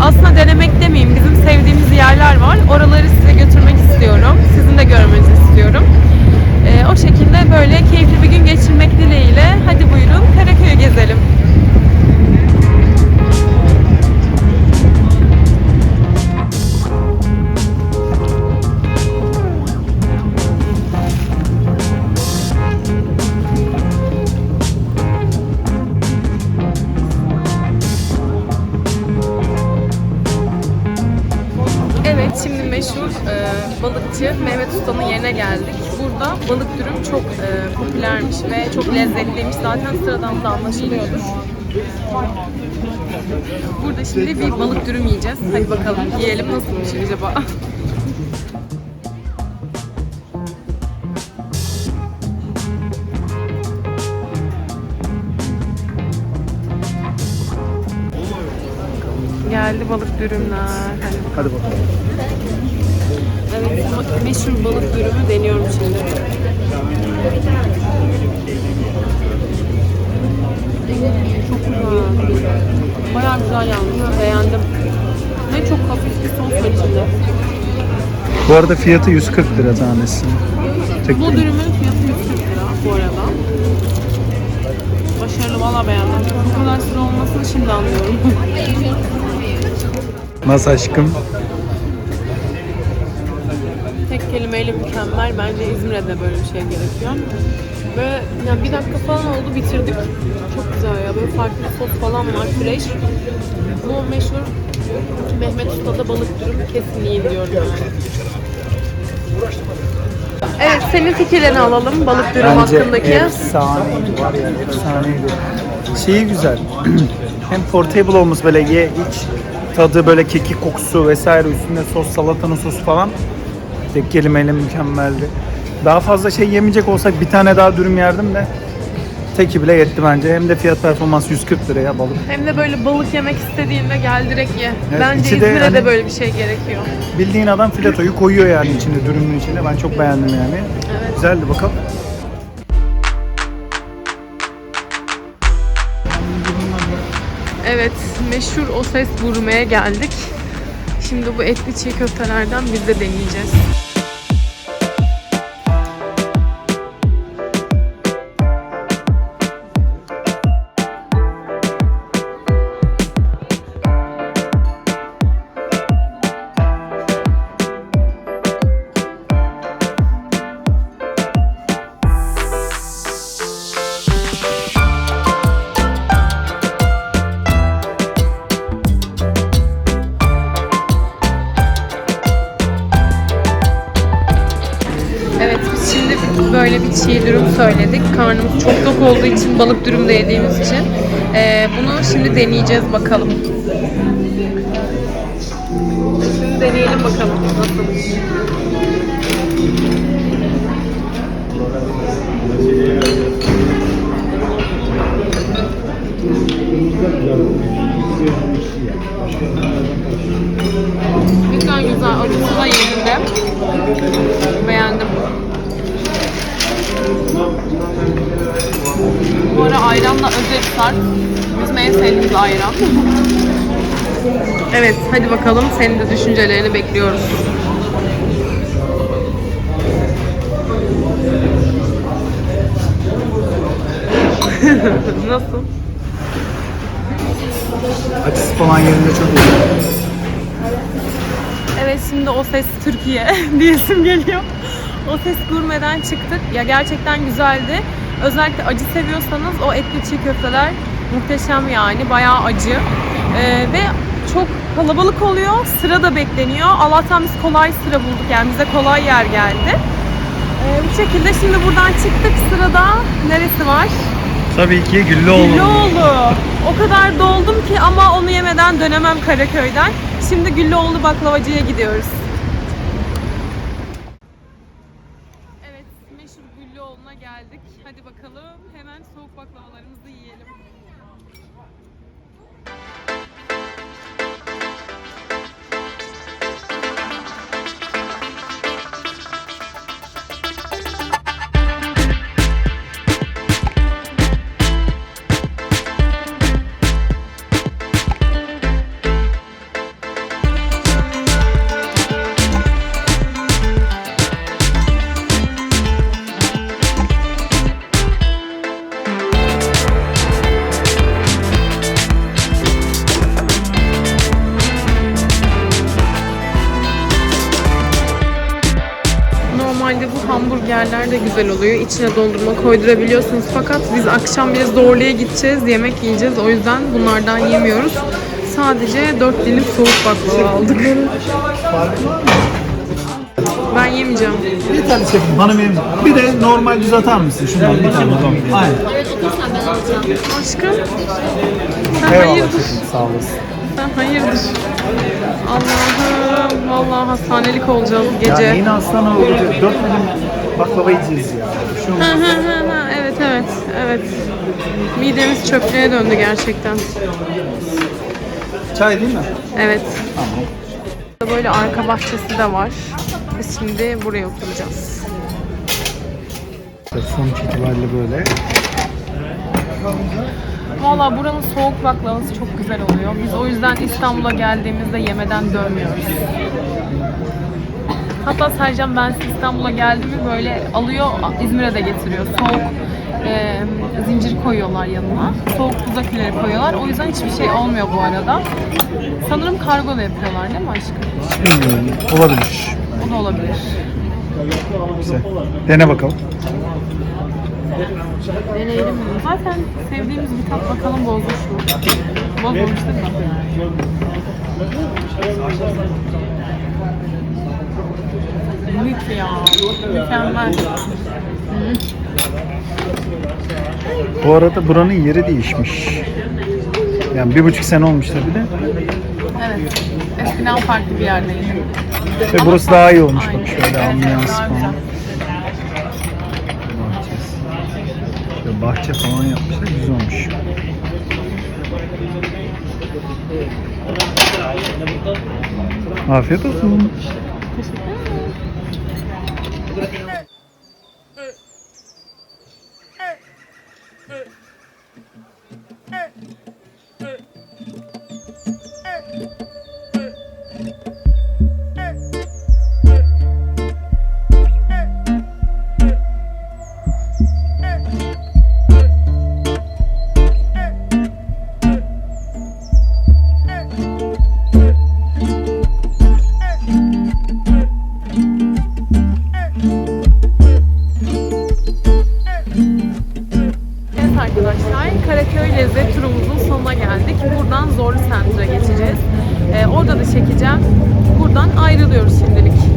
aslında denemek demeyeyim. Bizim sevdiğimiz yerler var. Oraları size götürmek istiyorum. Sizin de görmenizi istiyorum. Ee, o şekilde böyle keyifli bir gün geçirmek dileğiyle hadi buyurun Karaköy'ü gezelim. Balıkçı Mehmet Usta'nın yerine geldik. Burada balık dürüm çok e, popülermiş ve çok lezzetliymiş. Zaten sıradan da anlaşılıyordur. Burada şimdi bir balık dürüm yiyeceğiz. Hadi bakalım yiyelim nasılmış acaba? Geldi balık dürümler. Hadi. Hadi bakalım. Meşhur balık dürümü deniyorum şimdi. Çok güzel. Bayağı güzel yalnız. Beğendim. Ve çok hafif bir sos var içinde. Bu arada fiyatı 140 lira tanesi. Tek Bu dürüm. dürümün fiyatı 140 lira bu arada. Başarılı valla beğendim. Bu kadar sıra olmasını şimdi anlıyorum. Nasıl aşkım? Tek kelimeyle mükemmel. Bence İzmir'de böyle bir şey gerekiyor. Böyle yani bir dakika falan oldu bitirdik. Çok güzel ya. Böyle farklı sos falan var. Fresh. Bu meşhur Mehmet Usta'da balık dürüm kesin yiyin diyorum yani. Evet, senin fikirlerini alalım balık dürüm hakkındaki. efsaneydi var ya efsaneydi. Şeyi güzel. Hem portable olması böyle ye iç tadı böyle kekik kokusu vesaire üstünde sos salatanın sosu falan tek kelimeyle mükemmeldi. Daha fazla şey yemeyecek olsak bir tane daha dürüm yerdim de teki bile yetti bence. Hem de fiyat performans 140 liraya balık. Hem de böyle balık yemek istediğinde gel direkt ye. Evet, Bence içi de yani- de böyle bir şey gerekiyor. Bildiğin adam filetoyu koyuyor yani içine dürümün içine. Ben çok beğendim yani. Evet. Güzeldi bakalım. Evet, meşhur o ses gurmeye geldik. Şimdi bu etli çiğ köftelerden biz de deneyeceğiz. Karnımız çok tok olduğu için balık dürüm de yediğimiz için. Ee, bunu şimdi deneyeceğiz bakalım. Şimdi deneyelim bakalım nasılmış. Güzel güzel, acısı da yerinde. Ayranla özel sar. Bizim en sevdiğimiz ayran. evet, hadi bakalım senin de düşüncelerini bekliyoruz. Nasıl? Acısı falan yerinde çok iyi. Evet şimdi o ses Türkiye diyesim geliyor. O ses gurmeden çıktık. Ya gerçekten güzeldi. Özellikle acı seviyorsanız o etli çiğ köfteler muhteşem yani. Bayağı acı. Ee, ve çok kalabalık oluyor. Sıra da bekleniyor. Allah'tan biz kolay sıra bulduk. Yani bize kolay yer geldi. Ee, bu şekilde şimdi buradan çıktık. Sırada neresi var? Tabii ki Güllüoğlu. Güllüoğlu. O kadar doldum ki ama onu yemeden dönemem Karaköy'den. Şimdi Güllüoğlu baklavacıya gidiyoruz. Evet, meşhur Güllüoğlu'na geldik. Hadi bakalım hemen soğuk baklavalarımızı yiyelim. Hamburgerler de güzel oluyor. İçine dondurma koydurabiliyorsunuz. Fakat biz akşam bir zorluya gideceğiz. Yemek yiyeceğiz. O yüzden bunlardan yemiyoruz. Sadece 4 dilim soğuk baklava aldık. Ben yemeyeceğim. Bir tane çekin bana benim. Bir de normal düz atar mısın şundan bir tane? Aynen. Aşkım. Sen Eyvallah hayırdır? sağ olasın. Sen hayırdır? Allah'ım. Vallahi hastanelik olacağız Ya gece. neyin aslanı oldu? Dört dilim baklava yiyeceğiz ya. Şu Hı hı hı hı. evet evet evet. Midemiz çöplüğe döndü gerçekten. çay değil mi? Evet. Tamam. Böyle arka bahçesi de var. Biz şimdi buraya oturacağız. Sonuç itibariyle böyle. Valla buranın soğuk baklavası çok güzel oluyor. Biz o yüzden İstanbul'a geldiğimizde yemeden dönmüyoruz. Hatta Sercan ben İstanbul'a geldiğimi böyle alıyor İzmir'e de getiriyor. Soğuk e, zincir koyuyorlar yanına. Soğuk buz aküleri koyuyorlar. O yüzden hiçbir şey olmuyor bu arada. Sanırım kargo da yapıyorlar değil mi aşkım? Bilmiyorum. Olabilir. O da olabilir. Güzel. Dene bakalım. Deneyelim bunu. Zaten sevdiğimiz bir tat bakalım bozmuş mu? Bozmamış değil mi? Mük ya. Mükemmel. Bu arada buranın yeri değişmiş. Yani bir buçuk sene olmuş tabii de. Evet. Eskiden farklı bir yerdeydim. Ve burası daha iyi olmuş Aynen. bak şöyle Evet, ambiyans daha falan. Bahçesi. Şöyle bahçe falan yapmışlar güzel olmuş. Afiyet olsun. Ayrılıyoruz şimdilik.